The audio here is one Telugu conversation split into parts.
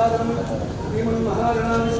ஆரம்பம் மகாரணம்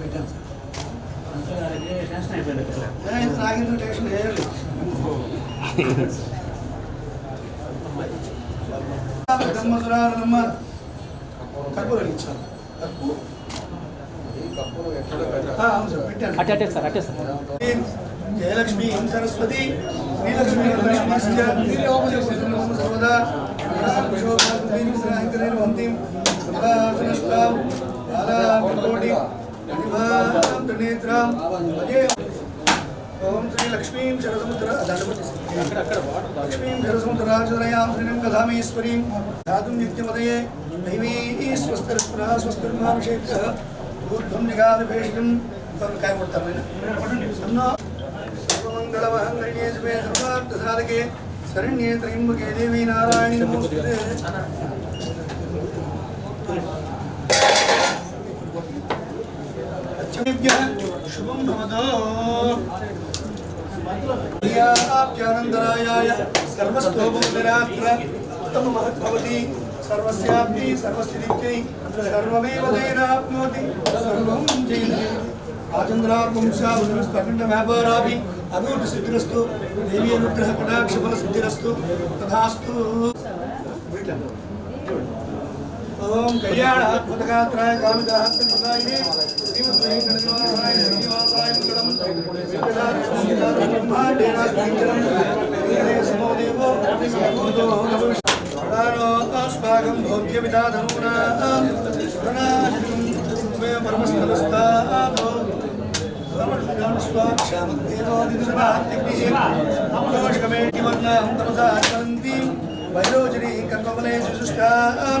టెన్షన్ కర్పూరం జయలక్ష్మి సరస్వతి శ్రీలక్ష్మి సర్వదా ఓం శ్రీ లక్ష్మీం శరసముద్ర లక్ష్మీం శరసముద్రాచరయాం శ్రీం కథామేశ్వరీం ధాతుం నిత్యమదయే దైవీ స్వస్తిర్పురా స్వస్తిర్మాభిషేక ఊర్ధ్వం నిఘాభిషేకం కాయ కొడతారు సన్నా సర్వమంగళమహంగళ్యే శుభే సర్వార్థసాధకే శరణ్యే త్రయంబకే దేవీ నారాయణి నమోస్తుతే శుభం భవతో ప్యానందరాయాయ సర్వస్తోభోదరాత్ర ఉత్తమ మహద్భవతి సర్వస్యాప్తి సర్వస్థితిత్యై సర్వమేవ తేనాప్నోతి సర్వం జయతి ఆచంద్రార్పుంశాఖండ వ్యాపారాభి అభివృద్ధి సిద్ధిరస్తు దేవి అనుగ్రహ కటాక్షఫల సిద్ధిరస్తు తథాస్తు. ఓం కళ్యాణాత్మతగాత్రాయ కామిదాహంతృదాయినే శ్రీమద్వై గణేశాయ శ్రీనివాసాయ మంగళం సమోదేవో अस्माकं भोग्यविदाधनूना परमस्थलस्तात् वैरोजनी कर्मफले सुष्टां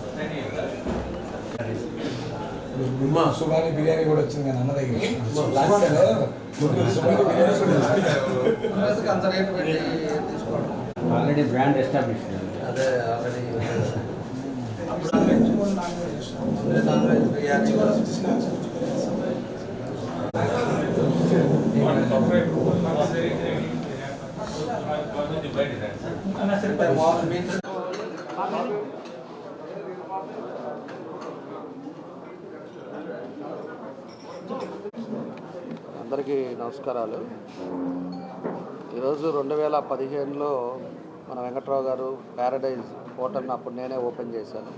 మా సుబాని బిర్యానీ కూడా వచ్చింది కానీ అన్న దగ్గర లాస్ట్ టైం ముందు సుబాని బిర్యానీ కూడా వచ్చింది. ఆల్రెడీ బ్రాండ్ ఎస్టాబ్లిష్ అదే ఆల్రెడీ నాన్ వెజ్ బిర్యానీ కూడా అందరికీ నమస్కారాలు. ఈరోజు రెండు వేల పదిహేనులో మన వెంకట్రావు గారు ప్యారడైజ్ హోటల్ని అప్పుడు నేనే ఓపెన్ చేశాను.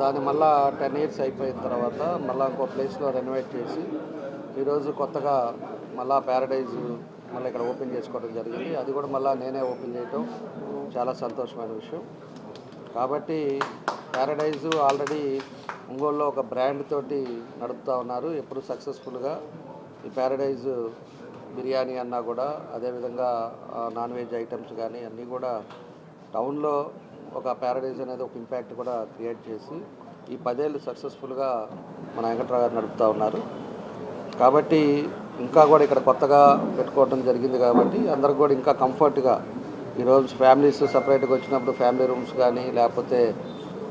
దాన్ని మళ్ళా టెన్ ఇయర్స్ అయిపోయిన తర్వాత మళ్ళీ ఇంకో ప్లేస్లో రెనోవేట్ చేసి ఈరోజు కొత్తగా మళ్ళా ప్యారడైజ్ మళ్ళీ ఇక్కడ ఓపెన్ చేసుకోవడం జరిగింది. అది కూడా మళ్ళీ నేనే ఓపెన్ చేయటం చాలా సంతోషమైన విషయం. కాబట్టి ప్యారడైజు ఆల్రెడీ ఒంగోలులో ఒక బ్రాండ్ తోటి నడుపుతూ ఉన్నారు. ఎప్పుడు సక్సెస్ఫుల్గా ఈ ప్యారడైజ్ బిర్యానీ అన్నా కూడా అదేవిధంగా నాన్ వెజ్ ఐటమ్స్ కానీ అన్నీ కూడా టౌన్లో ఒక ప్యారడైజ్ అనేది ఒక ఇంపాక్ట్ కూడా క్రియేట్ చేసి ఈ పదేళ్ళు సక్సెస్ఫుల్గా మన వెంకట్రావు గారు నడుపుతూ ఉన్నారు. కాబట్టి ఇంకా కూడా ఇక్కడ కొత్తగా పెట్టుకోవడం జరిగింది కాబట్టి అందరికి కూడా ఇంకా కంఫర్ట్గా ఈరోజు ఫ్యామిలీస్ సపరేట్గా వచ్చినప్పుడు ఫ్యామిలీ రూమ్స్ కానీ లేకపోతే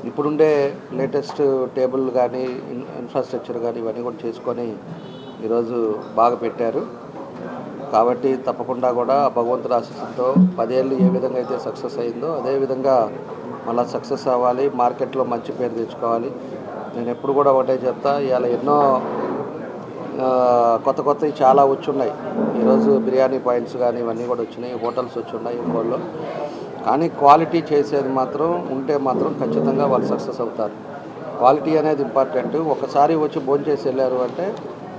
ఇప్పుడుండే లేటెస్ట్ టేబుల్ కానీ ఇన్- ఇన్ఫ్రాస్ట్రక్చర్ కానీ ఇవన్నీ కూడా చేసుకొని ఈరోజు బాగా పెట్టారు. కాబట్టి తప్పకుండా కూడా భగవంతుడి ఆశీస్సులతో పదేళ్ళు ఏ విధంగా అయితే సక్సెస్ అయిందో అదేవిధంగా మళ్ళీ సక్సెస్ అవ్వాలి మార్కెట్లో మంచి పేరు తెచ్చుకోవాలి. నేను ఎప్పుడు కూడా ఒకటే చెప్తా ఇవాళ ఎన్నో కొత్త కొత్తవి చాలా వచ్చున్నాయి. ఈరోజు బిర్యానీ పాయింట్స్ కానీ ఇవన్నీ కూడా వచ్చినాయి హోటల్స్ వచ్చున్నాయి ఇంకోళ్ళు. కానీ క్వాలిటీ చేసేది మాత్రం ఉంటే మాత్రం ఖచ్చితంగా వాళ్ళు సక్సెస్ అవుతారు. క్వాలిటీ అనేది ఇంపార్టెంట్. ఒకసారి వచ్చి భోంచేసి వెళ్ళారు అంటే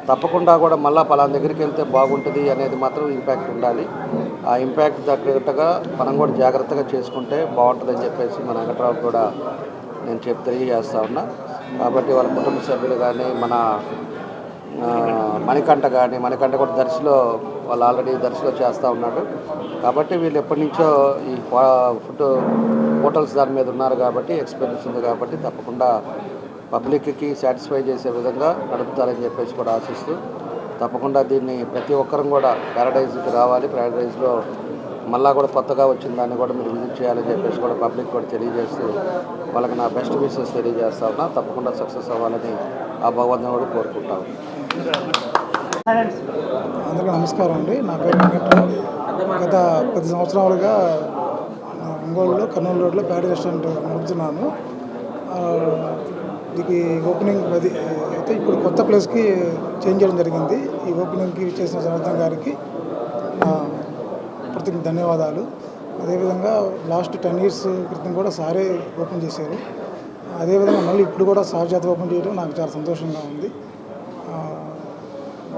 తప్పకుండా కూడా మళ్ళీ పలానా దగ్గరికి వెళ్తే బాగుంటుంది అనేది మాత్రం ఇంపాక్ట్ ఉండాలి. ఆ ఇంపాక్ట్ తగ్గట్టుగా మనం కూడా జాగ్రత్తగా చేసుకుంటే బాగుంటుందని చెప్పేసి మన వెంకట్రావు కూడా నేను చెప్పి తెలియజేస్తా ఉన్నా. కాబట్టి వాళ్ళ కుటుంబ సభ్యులు కానీ మన మణికంఠ కానీ మణికంఠ కూడా దర్శిలో వాళ్ళు ఆల్రెడీ దర్శిలో చేస్తూ ఉన్నాడు. కాబట్టి వీళ్ళు ఎప్పటి నుంచో ఈ ఫుడ్ హోటల్స్ దాని మీద ఉన్నారు కాబట్టి ఎక్స్పీరియన్స్ ఉంది కాబట్టి తప్పకుండా పబ్లిక్కి సాటిస్ఫై చేసే విధంగా నడుపుతారని చెప్పేసి కూడా ఆశిస్తూ తప్పకుండా దీన్ని ప్రతి ఒక్కరం కూడా ప్యారడైజ్కి రావాలి. ప్యారడైజ్లో మళ్ళా కూడా కొత్తగా వచ్చిన దాన్ని కూడా మీరు విజిట్ చేయాలని చెప్పేసి కూడా పబ్లిక్ కూడా తెలియజేస్తూ వాళ్ళకి నా బెస్ట్ విషెస్ తెలియజేస్తా ఉన్నా. తప్పకుండా సక్సెస్ అవ్వాలని ఆ భగవంతుని కూడా కోరుకుంటాను. అందరికీ నమస్కారం అండి. నా పేరు వెంకట్రావు గత పది సంవత్సరాలుగా ఒంగోలులో కర్నూలు రోడ్లో ప్యాడ్ రెస్టారెంట్ నడుపుతున్నాను. దీనికి ఓపెనింగ్ అది అయితే ఇప్పుడు కొత్త ప్లేస్కి చేంజ్ చేయడం జరిగింది. ఈ ఓపెనింగ్కి చేసిన జనార్దన్ గారికి ప్రతి ధన్యవాదాలు. అదేవిధంగా లాస్ట్ టెన్ ఇయర్స్ క్రితం కూడా సారే ఓపెన్ చేశారు. అదేవిధంగా మళ్ళీ ఇప్పుడు కూడా సార్ చేత ఓపెన్ చేయడం నాకు చాలా సంతోషంగా ఉంది.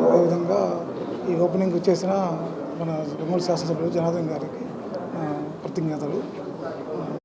అదేవిధంగా ఈ ఓపెనింగ్ చేసిన మన రిమోట్ శాసనసభ్యులు జనార్దన్ గారికి ప్రతిజ్ఞతలు కృతజ్ఞతలు